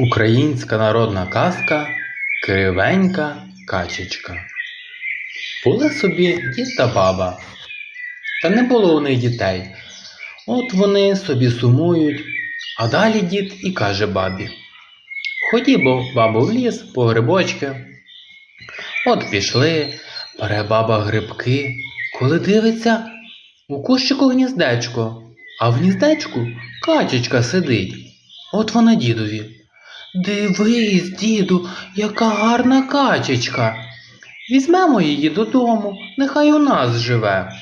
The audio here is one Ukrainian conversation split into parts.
Українська народна казка Кривенька качечка. Були собі дід та баба, та не було у них дітей. От вони собі сумують, а далі дід і каже бабі: Ходімо, бабу, в ліс по грибочки. От пішли, бере баба грибки, коли дивиться, у кущику гніздечко, а в гніздечку качечка сидить. От вона дідові. Дивись, діду, яка гарна качечка. Візьмемо її додому, нехай у нас живе.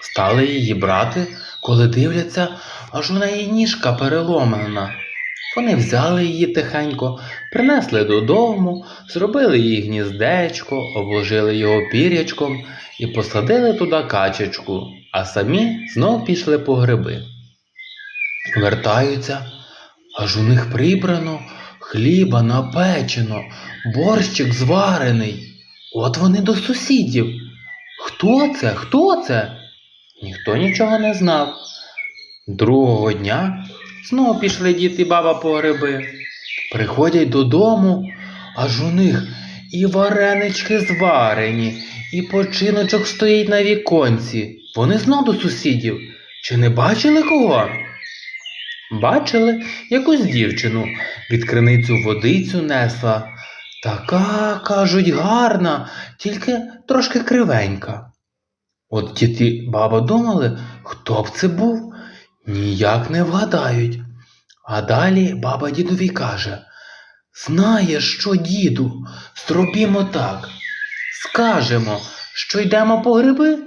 Стали її брати, коли дивляться, аж у неї ніжка переломлена. Вони взяли її тихенько, принесли додому, зробили їй гніздечко, обложили його пірячком і посадили туди качечку, а самі знов пішли по гриби. Вертаються, аж у них прибрано, хліба напечено, борщик зварений. От вони до сусідів. Хто це? Хто це? Ніхто нічого не знав. Другого дня знову пішли дід і баба по гриби. Приходять додому, аж у них і варенички зварені, і починочок стоїть на віконці. Вони знов до сусідів. Чи не бачили кого? Бачили якусь дівчину від криницю водицю несла. Така, кажуть, гарна, тільки трошки кривенька. От дід і баба думали, хто б це був, ніяк не вгадають. А далі баба дідові каже: Знаєш що, діду, зробімо так. Скажемо, що йдемо по гриби,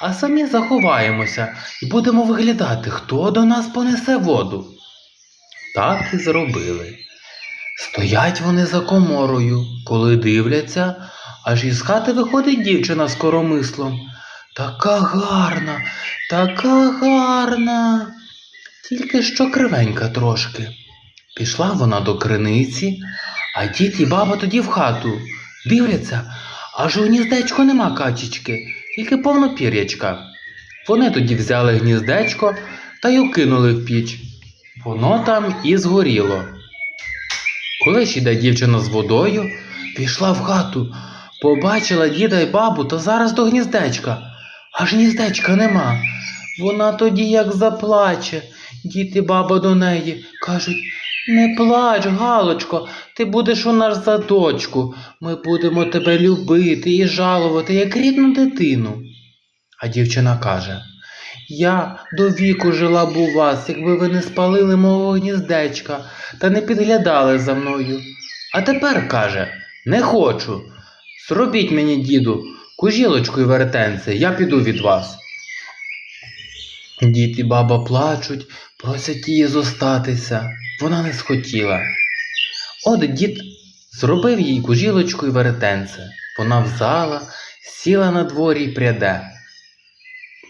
а самі заховаємося і будемо виглядати, хто до нас понесе воду. Так і зробили. Стоять вони за коморою, коли дивляться, аж із хати виходить дівчина з коромислом. Така гарна, така гарна. Тільки що кривенька трошки. Пішла вона до криниці, а дід і баба тоді в хату. Дивляться, аж у гніздечку нема качечки, тільки повно пір'ячка. Вони тоді взяли гніздечко та й укинули в піч. Воно там і згоріло. Коли ж іде дівчина з водою, пішла в хату, побачила діда й бабу та зараз до гніздечка. Аж гніздечка нема. Вона тоді як заплаче. Дід і баба до неї кажуть не плач, Галочко, ти будеш у нас за дочку. Ми будемо тебе любити і жалувати, як рідну дитину. А дівчина каже Я до віку жила б у вас, якби ви не спалили мого гніздечка та не підглядали за мною. А тепер каже Не хочу. Зробіть мені, діду, кужілочку і веретенце, я піду від вас. Дід і баба плачуть, просять її зостатися. Вона не схотіла. От дід зробив їй кужілочку і веретенце. Вона взяла, сіла на дворі й пряде.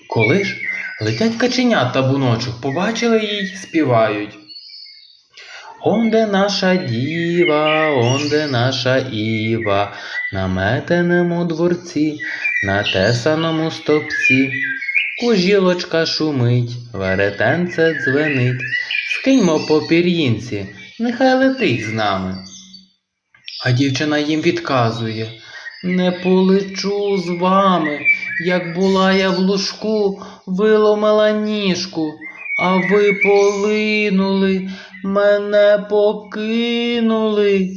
Коли ж летять каченят та буночок, побачили їй, співають. Онде наша діва, онде наша Іва, на метеному дворці, на тесаному стовпці. Кужілочка шумить, веретенце дзвенить, скиньмо по пір'їнці, нехай летить з нами. А дівчина їм відказує Не полечу з вами, як була я в лужку, виломила ніжку, а ви полинули, мене покинули.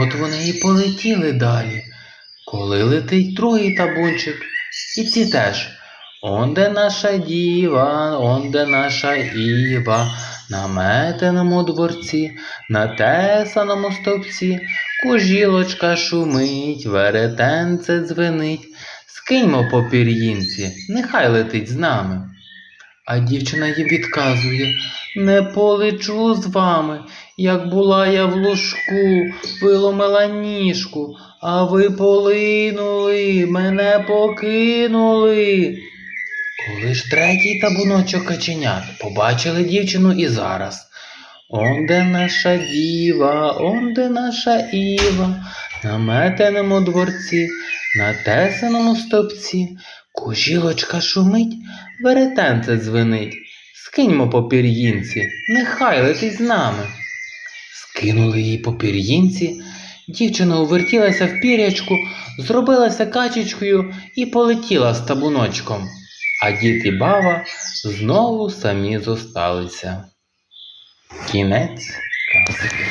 От вони і полетіли далі, коли летить другий табунчик, і ці теж. Онде наша діва, онде наша Іва, на метеному дворці, на тесаному стовпці, кужілочка шумить, веретенце дзвенить, скиньмо по пір'їнці, нехай летить з нами. А дівчина їм відказує Не полечу з вами, як була я в лужку, виломила ніжку, а ви полинули, мене покинули. Коли ж третій табуночок каченят побачили дівчину і зараз. Онде наша діва, онде наша Іва, на метеному дворці, на тесаному стовпці, кужілочка шумить, веретенце дзвенить. Скиньмо по пір'їнці, нехай летить з нами. Скинули їй по пір'їнці, дівчина увертілася в пірячку, зробилася качечкою і полетіла з табуночком, а дід і баба знову самі зосталися. Кінець казки.